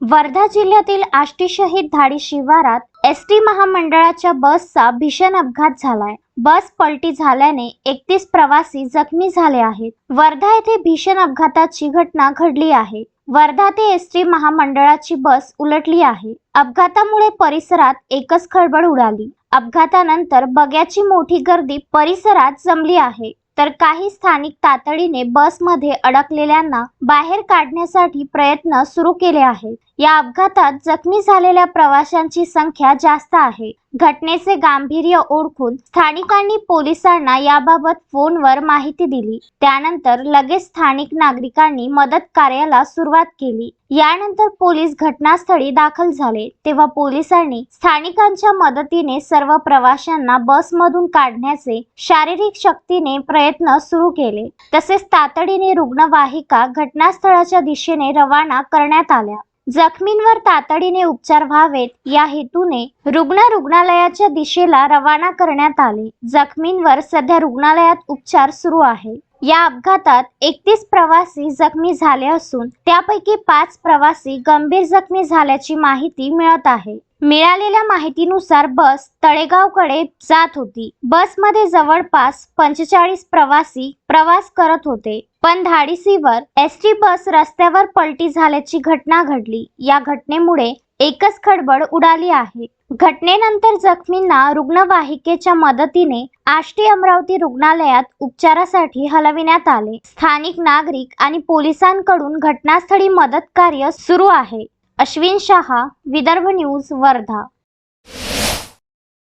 वर्धा जिल्ह्यातील आष्टी शहीद धाडी शिवारात एस टी महामंडळाच्या बसचा भीषण अपघात झालाय. बस पलटी झाल्याने एकतीस प्रवासी जखमी झाले आहेत. वर्धा येथे भीषण अपघाताची घटना घडली आहे. वर्धा ते एस टी महामंडळाची बस उलटली आहे. अपघातामुळे परिसरात एकच खळबळ उडाली. अपघातानंतर बग्याची मोठी गर्दी परिसरात जमली आहे. तर काही स्थानिक तातडीने बसमध्ये अडकलेल्यांना बाहेर काढण्यासाठी प्रयत्न सुरू केले आहेत. या अपघातात जखमी झालेल्या प्रवाशांची संख्या जास्त आहे. घटनेचे गांभीर्य ओळखून स्थानिकांनी पोलिसांना याबाबत फोनवर माहिती दिली. त्यानंतर लगेच स्थानिक नागरिकांनी मदत कार्याला सुरुवात केली. यानंतर पोलीस घटनास्थळी दाखल झाले. तेव्हा पोलिसांनी स्थानिकांच्या मदतीने सर्व प्रवाशांना बसमधून काढण्याचे शारीरिक शक्तीने प्रयत्न सुरू केले. तसेच तातडीने रुग्णवाहिका घटनास्थळाच्या दिशेने रवाना करण्यात आल्या. जखमींवर तातडीने उपचार व्हावेत या हेतूने रुग्ण रुग्णालयाच्या दिशेला रवाना करण्यात आले. जखमींवर सध्या रुग्णालयात उपचार सुरू आहे या अपघातात एकतीस प्रवासी जखमी झाले असून त्यापैकी पाच प्रवासी गंभीर जखमी झाल्याची माहिती मिळत आहे. मिळालेल्या माहितीनुसार बस तळेगावकडे जात होती. बसमध्ये जवळपास पंचेचाळीस प्रवासी प्रवास करत होते. पण धाडीसीवर एस टी बस रस्त्यावर पलटी झाल्याची घटना घडली. या घटनेमुळे एकच खडबड उडाली आहे. घटनेनंतर जखमींना रुग्णवाहिकेच्या मदतीने आष्टी अमरावती रुग्णालयात उपचारासाठी हलविण्यात आले. स्थानिक नागरिक आणि पोलिसांकडून घटनास्थळी मदत कार्य सुरू आहे. अश्विन शहा विदर्भ न्यूज वर्धा.